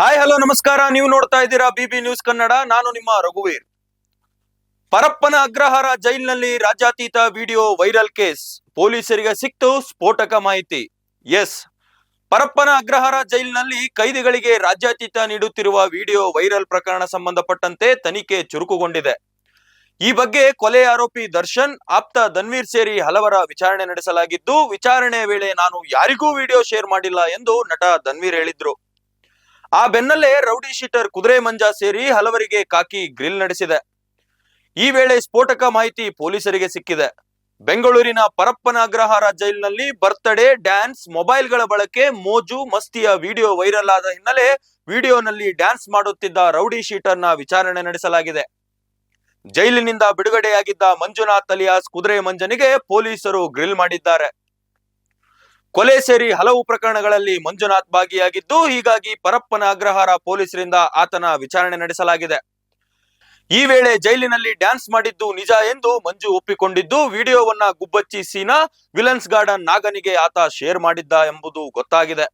Hi, hello, ನಮಸ್ಕಾರ. ನೀವು ನೋಡ್ತಾ ಇದ್ದೀರಾ ಬಿಬಿ ನ್ಯೂಸ್ ಕನ್ನಡ. ನಾನು ನಿಮ್ಮ ರಘುವೀರ್. ಪರಪ್ಪನ ಅಗ್ರಹಾರ ಜೈಲ್ನಲ್ಲಿ ರಾಜ್ಯಾತೀತ ವಿಡಿಯೋ ವೈರಲ್ ಕೇಸ್. ಪೊಲೀಸರಿಗೆ ಸಿಕ್ತು ಸ್ಫೋಟಕ ಮಾಹಿತಿ. ಎಸ್, ಪರಪ್ಪನ ಅಗ್ರಹಾರ ಜೈಲಿನಲ್ಲಿ ಕೈದಿಗಳಿಗೆ ರಾಜ್ಯಾತೀತ ನೀಡುತ್ತಿರುವ ವಿಡಿಯೋ ವೈರಲ್ ಪ್ರಕರಣ ಸಂಬಂಧಪಟ್ಟಂತೆ ತನಿಖೆ ಚುರುಕುಗೊಂಡಿದೆ. ಈ ಬಗ್ಗೆ ಕೊಲೆ ಆರೋಪಿ ದರ್ಶನ್, ಆಪ್ತ ಧನ್ವೀರ್ ಸೇರಿ ಹಲವರ ವಿಚಾರಣೆ ನಡೆಸಲಾಗಿದ್ದು, ವಿಚಾರಣೆ ವೇಳೆ ನಾನು ಯಾರಿಗೂ ವಿಡಿಯೋ ಶೇರ್ ಮಾಡಿಲ್ಲ ಎಂದು ನಟ ಧನ್ವೀರ್ ಹೇಳಿದ್ರು. ಆ ಬೆನ್ನಲ್ಲೇ ರೌಡಿ ಶೀಟರ್ ಕುದುರೆ ಮಂಜ ಸೇರಿ ಹಲವರಿಗೆ ಕಾಕಿ ಗ್ರಿಲ್ ನಡೆಸಿದೆ. ಈ ವೇಳೆ ಸ್ಫೋಟಕ ಮಾಹಿತಿ ಪೊಲೀಸರಿಗೆ ಸಿಕ್ಕಿದೆ. ಬೆಂಗಳೂರಿನ ಪರಪ್ಪನ ಅಗ್ರಹಾರ ಜೈಲಿನಲ್ಲಿ ಬರ್ತ್ಡೇ, ಡ್ಯಾನ್ಸ್, ಮೊಬೈಲ್ಗಳ ಬಳಕೆ, ಮೋಜು, ಮಸ್ತಿಯ ವಿಡಿಯೋ ವೈರಲ್ ಆದ ಹಿನ್ನೆಲೆ ವಿಡಿಯೋನಲ್ಲಿ ಡ್ಯಾನ್ಸ್ ಮಾಡುತ್ತಿದ್ದ ರೌಡಿ ಶೀಟರ್ನ ವಿಚಾರಣೆ ನಡೆಸಲಾಗಿದೆ. ಜೈಲಿನಿಂದ ಬಿಡುಗಡೆಯಾಗಿದ್ದ ಮಂಜುನಾಥ್ ಅಲಿಯಾಸ್ ಕುದುರೆ ಮಂಜನಿಗೆ ಪೊಲೀಸರು ಗ್ರಿಲ್ ಮಾಡಿದ್ದಾರೆ. ಕೊಲೆ ಸೇರಿ ಹಲವು ಪ್ರಕರಣಗಳಲ್ಲಿ ಮಂಜುನಾಥ್ ಭಾಗಿಯಾಗಿದ್ದು, ಹೀಗಾಗಿ ಪರಪ್ಪನ ಅಗ್ರಹಾರ ಪೊಲೀಸರಿಂದ ಆತನ ವಿಚಾರಣೆ ನಡೆಸಲಾಗಿದೆ. ಈ ವೇಳೆ ಜೈಲಿನಲ್ಲಿ ಡ್ಯಾನ್ಸ್ ಮಾಡಿದ್ದು ನಿಜ ಎಂದು ಮಂಜು ಒಪ್ಪಿಕೊಂಡಿದ್ದು, ವಿಡಿಯೋವನ್ನ ಗುಬ್ಬಚ್ಚಿ ಸೀನಾ, ವಿಲನ್ಸ್ ಗಾರ್ಡನ್ ನಾಗನಿಗೆ ಆತ ಶೇರ್ ಮಾಡಿದ್ದ ಎಂಬುದು ಗೊತ್ತಾಗಿದೆ.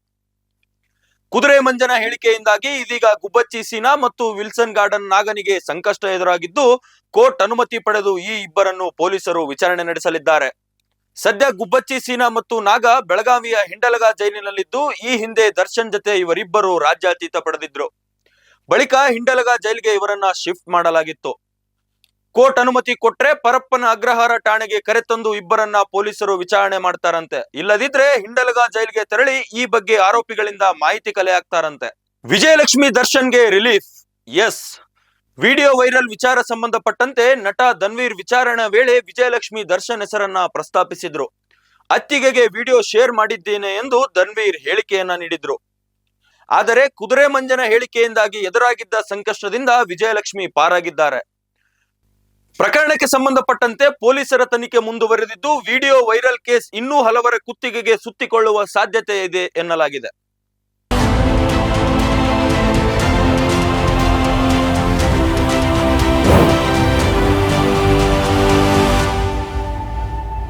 ಕುದುರೆ ಮಂಜನ ಹೇಳಿಕೆಯಿಂದಾಗಿ ಇದೀಗ ಗುಬ್ಬಚ್ಚಿ ಸೀನಾ ಮತ್ತು ವಿಲ್ಸನ್ ಗಾರ್ಡನ್ ನಾಗನಿಗೆ ಸಂಕಷ್ಟ ಎದುರಾಗಿದ್ದು, ಕೋರ್ಟ್ ಅನುಮತಿ ಪಡೆದು ಈ ಇಬ್ಬರನ್ನು ಪೊಲೀಸರು ವಿಚಾರಣೆ ನಡೆಸಲಿದ್ದಾರೆ. ಸದ್ಯ ಗುಬ್ಬಚ್ಚಿ ಸೀನಾ ಮತ್ತು ನಾಗ ಬೆಳಗಾವಿಯ ಹಿಂಡಲಗ ಜೈಲಿನಲ್ಲಿದ್ದು, ಈ ಹಿಂದೆ ದರ್ಶನ್ ಜತೆ ಇವರಿಬ್ಬರು ರಾಜ್ಯಾತೀತ ಪಡೆದಿದ್ರು. ಬಳಿಕ ಹಿಂಡಲಗ ಜೈಲಿಗೆ ಇವರನ್ನ ಶಿಫ್ಟ್ ಮಾಡಲಾಗಿತ್ತು. ಕೋರ್ಟ್ ಅನುಮತಿ ಕೊಟ್ರೆ ಪರಪ್ಪನ ಅಗ್ರಹಾರ ಠಾಣೆಗೆ ಕರೆತಂದು ಇಬ್ಬರನ್ನ ಪೊಲೀಸರು ವಿಚಾರಣೆ ಮಾಡ್ತಾರಂತೆ. ಇಲ್ಲದಿದ್ರೆ ಹಿಂಡಲಗ ಜೈಲಿಗೆ ತೆರಳಿ ಈ ಬಗ್ಗೆ ಆರೋಪಿಗಳಿಂದ ಮಾಹಿತಿ ಕಲೆ ಹಾಕ್ತಾರಂತೆ ವಿಜಯಲಕ್ಷ್ಮಿ ದರ್ಶನ್ಗೆ ರಿಲೀಫ್. ಎಸ್. ವಿಡಿಯೋ ವೈರಲ್ ವಿಚಾರ ಸಂಬಂಧಪಟ್ಟಂತೆ ನಟ ಧನ್ವೀರ್ ವಿಚಾರಣೆ ವೇಳೆ ವಿಜಯಲಕ್ಷ್ಮಿ ದರ್ಶನ್ ಹೆಸರನ್ನ ಪ್ರಸ್ತಾಪಿಸಿದ್ರು. ಅತ್ತಿಗೆಗೆ ವಿಡಿಯೋ ಶೇರ್ ಮಾಡಿದ್ದೇನೆ ಎಂದು ಧನ್ವೀರ್ ಹೇಳಿಕೆಯನ್ನ ನೀಡಿದ್ರು. ಆದರೆ ಕುದುರೆ ಮಂಜನ ಹೇಳಿಕೆಯಿಂದಾಗಿ ಎದುರಾಗಿದ್ದ ಸಂಕಷ್ಟದಿಂದ ವಿಜಯಲಕ್ಷ್ಮಿ ಪಾರಾಗಿದ್ದಾರೆ. ಪ್ರಕರಣಕ್ಕೆ ಸಂಬಂಧಪಟ್ಟಂತೆ ಪೊಲೀಸರ ತನಿಖೆ ಮುಂದುವರೆದಿದ್ದು, ವಿಡಿಯೋ ವೈರಲ್ ಕೇಸ್ ಇನ್ನೂ ಹಲವರ ಕುತ್ತಿಗೆಗೆ ಸುತ್ತಿಕೊಳ್ಳುವ ಸಾಧ್ಯತೆ ಇದೆ ಎನ್ನಲಾಗಿದೆ.